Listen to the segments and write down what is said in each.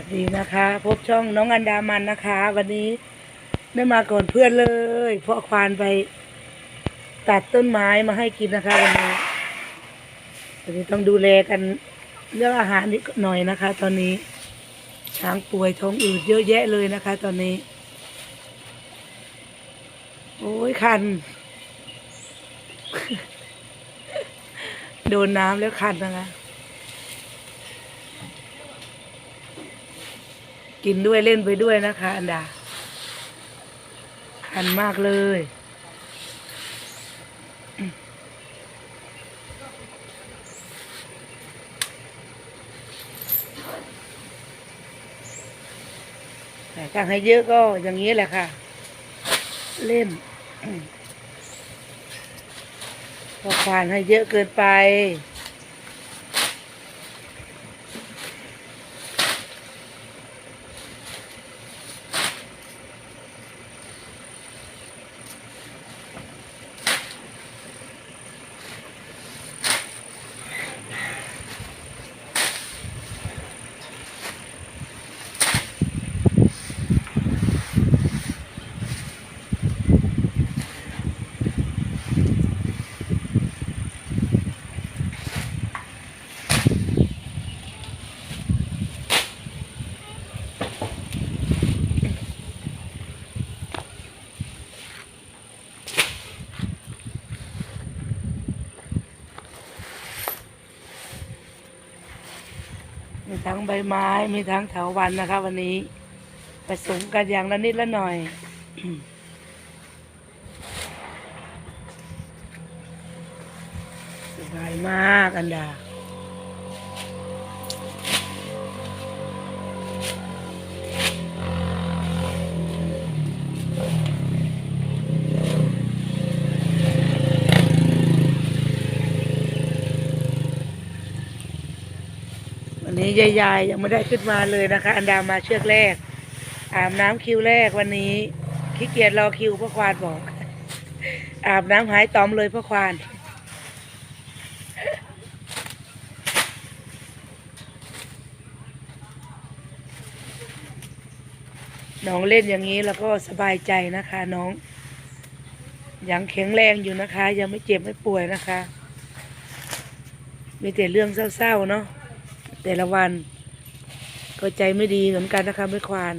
วัสดีนะคะ พบช่องน้องอันดามันนะคะ วันนี้ได้มาก่อนเพื่อนเลย เพราะควานไปตัดต้นไม้มาให้กินนะคะวันนี้วันนี้ต้องดูแลกันเรื่องอาหารนิดหน่อยนะคะ ตอนนี้ช้างป่วยท้องอืดเยอะแยะเลยนะคะ ตอนนี้ โอ้ยคัน โดนน้ำแล้วคันนะคะ กินด้วยเล่นไปด้วยนะคะ อันดาคันมากเลย แต่ถ้าให้เยอะก็อย่างนี้แหละค่ะ เล่นพอคานให้เยอะเกินไป ทั้งใบไม้ มีทั้งเถาวันนะคะ วันนี้ผสมกันอย่างละนิดละหน่อย สบายมากอันดา วั นี้ยายๆยังไม่ได้ขึ้นมาเลยนะคะ อันดามาเชือกแรก อาบน้ำคิวแรกวันนี้ขี้เกียจรอคิวพ่อควานบอก อาบน้ำหายตอมเลยพ่อควานน้องเล่นอย่างนี้แล้วก็สบายใจนะคะน้องยังแข็งแรงอยู่นะคะ ยังไม่เจ็บไม่ป่วยนะคะ มีแต่เรื่องเศร้าๆเนาะ แต่ละวัน ก็ใจไม่ดีเหมือนกันนะคะไม่ควาน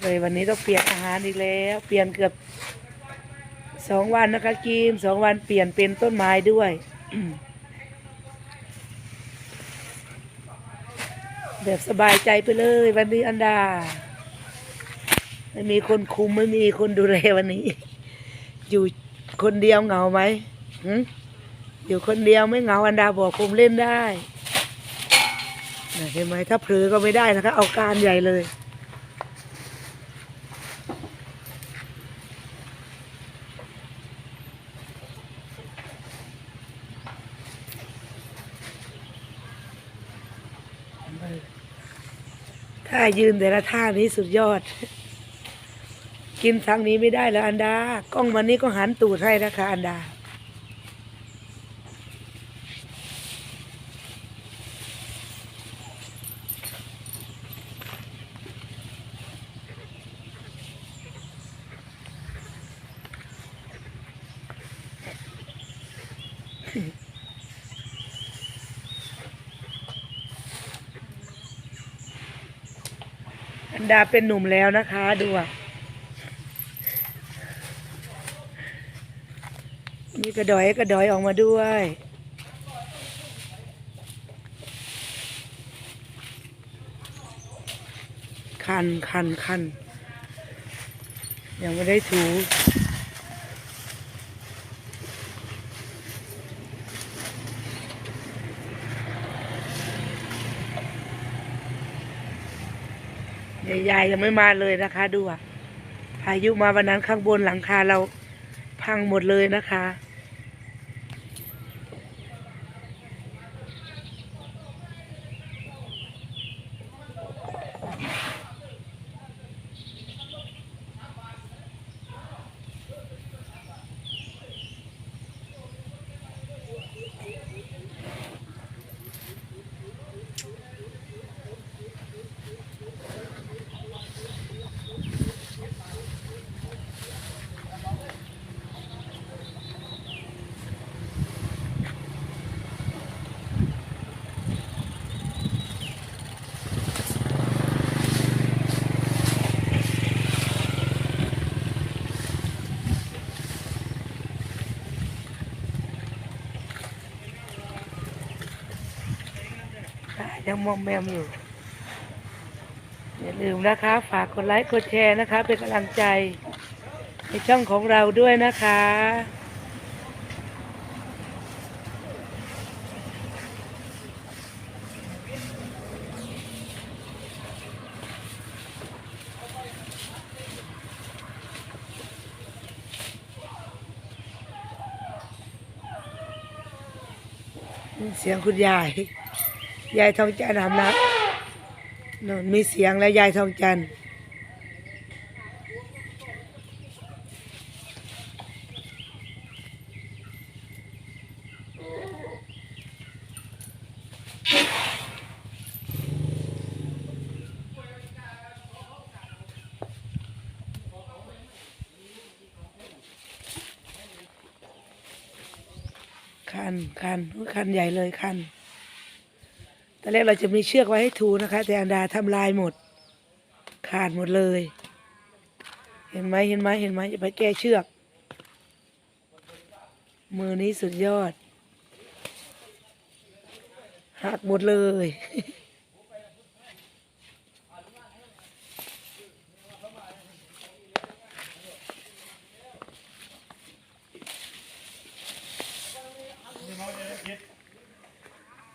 เลยวันนี้ต้องเปลี่ยนอาหารอีกแล้ว เปลี่ยนเกือบสองวันนะคะกินสองวันเปลี่ยนเป็นต้นไม้ด้วยแบบสบายใจไปเลย วันนี้อันดา ไม่มีคนคุมไม่มีคนดูแลวันนี้ อยู่คนเดียวเหงาไหมหึ อยู่คนเดียวไม่เหงาอันดาบอกผมเล่นได้เห็นไหมถ้าเผลอก็ไม่ได้นะคะ เอาการใหญ่เลย ถ้ายืนแต่ละท่านี้สุดยอด กินทางนี้ไม่ได้แล้วอันดา กล้องวันนี้ก็หันตูดให้นะคะอันดา อันดาเป็นหนุ่มแล้วนะคะ ดูอะมีกระดอยกระดอยออกมาด้วยคันคันคันยังไม่ได้ถู ใหญ่ๆยังไม่มาเลยนะคะ ดูอะพายุมาวันนั้นข้างบนหลังคาเราพังหมดเลยนะคะ ยังมอมแมมอยู่ อย่าลืมนะคะ ฝากกดไลค์กดแชร์นะคะ เป็นกำลังใจ ในช่องของเราด้วยนะคะเสียงคุณยาย ยายทองจันทร์ทำนะนนมีเสียงแล้วยายทองจันทร์คันคันคันใหญ่เลยคัน ตอนแรกเราจะมีเชือกไว้ให้ถูนะคะ แต่อันดาทำลายหมด ขาดหมดเลย เห็นไหมเห็นไหมเห็นไหมอย่าไปแก้เชือก มือนี้สุดยอด หักหมดเลย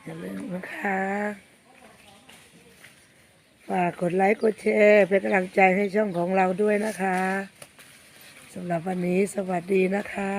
อย่าลืมนะคะ ฝากกดไลค์กดแชร์เป็นกำลังใจให้ช่องของเราด้วยนะคะสำหรับวันนี้สวัสดีนะคะ